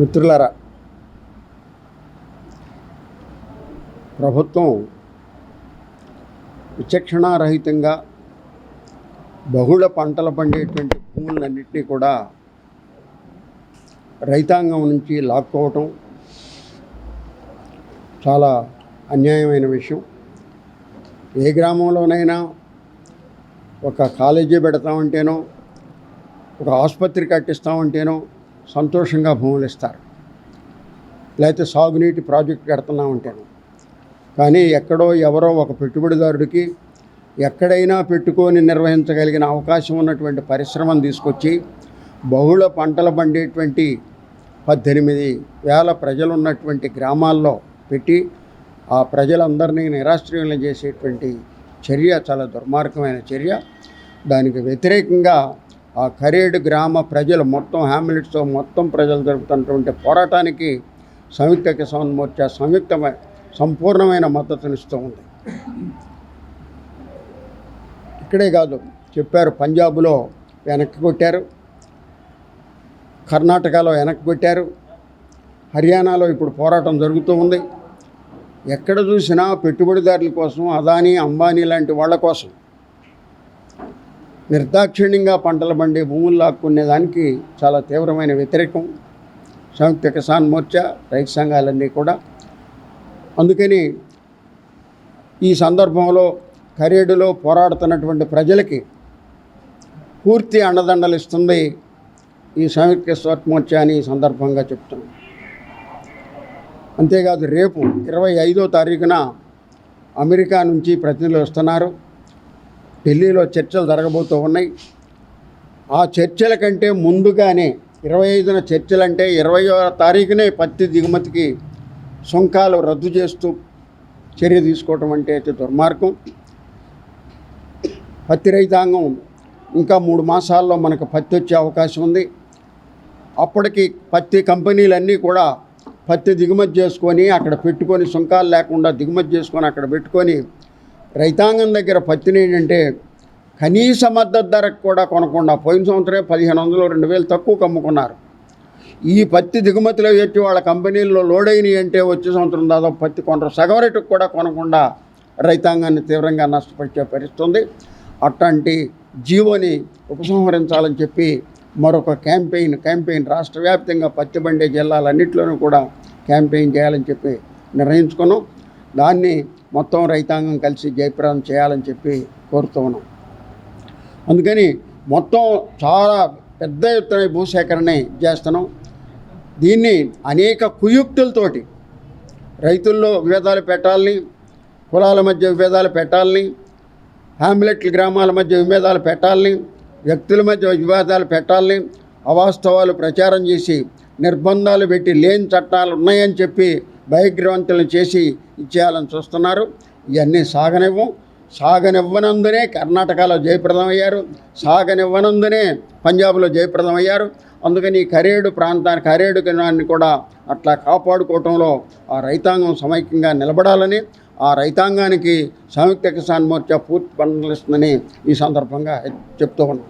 మిత్రులారా ప్రభుత్వం విచక్షణారహితంగా బహుళ పంటలు పండేటువంటి భూములన్నింటినీ కూడా రైతాంగం నుంచి లాక్కోవటం చాలా అన్యాయమైన విషయం. ఏ గ్రామంలోనైనా ఒక కాలేజీ పెడతామంటేనో ఒక ఆసుపత్రి కట్టిస్తామంటేనో సంతోషంగా భూములు ఇస్తారు. లేకపోతే సాగునీటి ప్రాజెక్ట్ కడుతున్నామంటేనో కానీ ఎక్కడో ఎవరో ఒక పెట్టుబడిదారుడికి ఎక్కడైనా పెట్టుకొని నిర్వహించగలిగిన అవకాశం ఉన్నటువంటి పరిశ్రమను తీసుకొచ్చి బహుళ పంటలు పండేటువంటి పద్దెనిమిది వేల ప్రజలు ఉన్నటువంటి గ్రామాల్లో పెట్టి ఆ ప్రజలందరినీ నిరాశ్రయం చేసేటువంటి చర్య చాలా దుర్మార్గమైన చర్య. దానికి వ్యతిరేకంగా ఆ కరేడు గ్రామ ప్రజలు మొత్తం హ్యామిలెట్స్తో మొత్తం ప్రజలు జరుపుతున్నటువంటి పోరాటానికి సంయుక్త కిసాన్ మోర్చా సంయుక్తమైన సంపూర్ణమైన మద్దతునిస్తూ ఉంది. ఇక్కడే కాదు చెప్పారు పంజాబ్లో వెనక్కి కొట్టారు కర్ణాటకలో వెనక్కి కొట్టారు హర్యానాలో ఇప్పుడు పోరాటం జరుగుతూ ఉంది. ఎక్కడ చూసినా పెట్టుబడిదారుల కోసం అదానీ అంబానీ లాంటి వాళ్ళ కోసం నిర్దాక్షిణ్యంగా పంటలు పండే భూములు లాక్కునే దానికి చాలా తీవ్రమైన వ్యతిరేకం. సంయుక్త కిసాన్ మోర్చా రైతు సంఘాలన్నీ కూడా. అందుకని ఈ సందర్భంలో కరేడులో పోరాడుతున్నటువంటి ప్రజలకి పూర్తి అండదండలు ఇస్తుంది ఈ సంయుక్త కిసాన్ మోర్చా అని ఈ సందర్భంగా చెప్తున్నాం. అంతేకాదు రేపు ఇరవై ఐదో తారీఖున అమెరికా నుంచి ప్రతినిధులు వస్తున్నారు. ఢిల్లీలో చర్చలు జరగబోతూ ఉన్నాయి. ఆ చర్చల కంటే ముందుగానే ఇరవై ఐదున చర్చలు అంటే ఇరవయో తారీఖునే పత్తి దిగుమతికి సుంకాలు రద్దు చేస్తూ చర్య తీసుకోవటం అంటే అయితే దుర్మార్గం. పత్తి రైతాంగం ఇంకా మూడు మాసాల్లో మనకు పత్తి వచ్చే అవకాశం ఉంది. అప్పటికి పత్తి కంపెనీలన్నీ కూడా పత్తి దిగుమతి చేసుకొని అక్కడ పెట్టుకొని సుంకాలు లేకుండా దిగుమతి చేసుకొని అక్కడ పెట్టుకొని రైతాంగం దగ్గర పత్తిని ఏంటంటే కనీస మద్దతు ధరకు కూడా కొనకుండా పోయిన సంవత్సరమే పదిహేను వందలు రెండు వేలు తక్కువ అమ్ముకున్నారు ఈ పత్తి దిగుమతిలో వచ్చి వాళ్ళ కంపెనీల్లో లోడ్ అయినాయి అంటే వచ్చే సంవత్సరం దాదాపు పత్తి కొనరు. సగం రేటుకు కూడా కొనకుండా రైతాంగాన్ని తీవ్రంగా నష్టపరిచే పరిస్థితుంది అట్లాంటి జీవోని ఉపసంహరించాలని చెప్పి మరొక క్యాంపెయిన్ క్యాంపెయిన్ రాష్ట్ర వ్యాప్తంగా పత్తి పండే జిల్లాలన్నింటిలోనూ కూడా క్యాంపెయిన్ చేయాలని చెప్పి నిర్ణయించుకున్నాం. దాన్ని మొత్తం రైతాంగం కలిసి జయప్రదం చేయాలని చెప్పి కోరుతూ ఉన్నాం. అందుకని మొత్తం చాలా పెద్ద ఎత్తున భూసేకరణ చేస్తున్నాం. దీన్ని అనేక కుయుక్తులతోటి రైతుల్లో విభేదాలు పెట్టాలని కులాల మధ్య విభేదాలు పెట్టాలని హ్యామ్లెట్ల గ్రామాల మధ్య విభేదాలు పెట్టాలని వ్యక్తుల మధ్య వివాదాలు పెట్టాలని అవాస్తవాలు ప్రచారం చేసి నిర్బంధాలు పెట్టి లేని చట్టాలు ఉన్నాయని చెప్పి భయగ్రవంతులను చేసి ఇచ్చేయాలని చూస్తున్నారు. ఇవన్నీ సాగనివ్వం. సాగనివ్వనందునే కర్ణాటకలో జయప్రదమయ్యారు. సాగనివ్వనందునే పంజాబ్లో జయప్రదమయ్యారు. అందుకని ఈ కరేడు ప్రాంతాన్ని కరేడు కిరణాన్ని కూడా అట్లా కాపాడుకోవటంలో ఆ రైతాంగం సమైక్యంగా నిలబడాలని ఆ రైతాంగానికి సంయుక్త కిసాన్ మోర్చా పూర్తి పనులిస్తుందని ఈ సందర్భంగా చెప్తూ ఉన్నాం.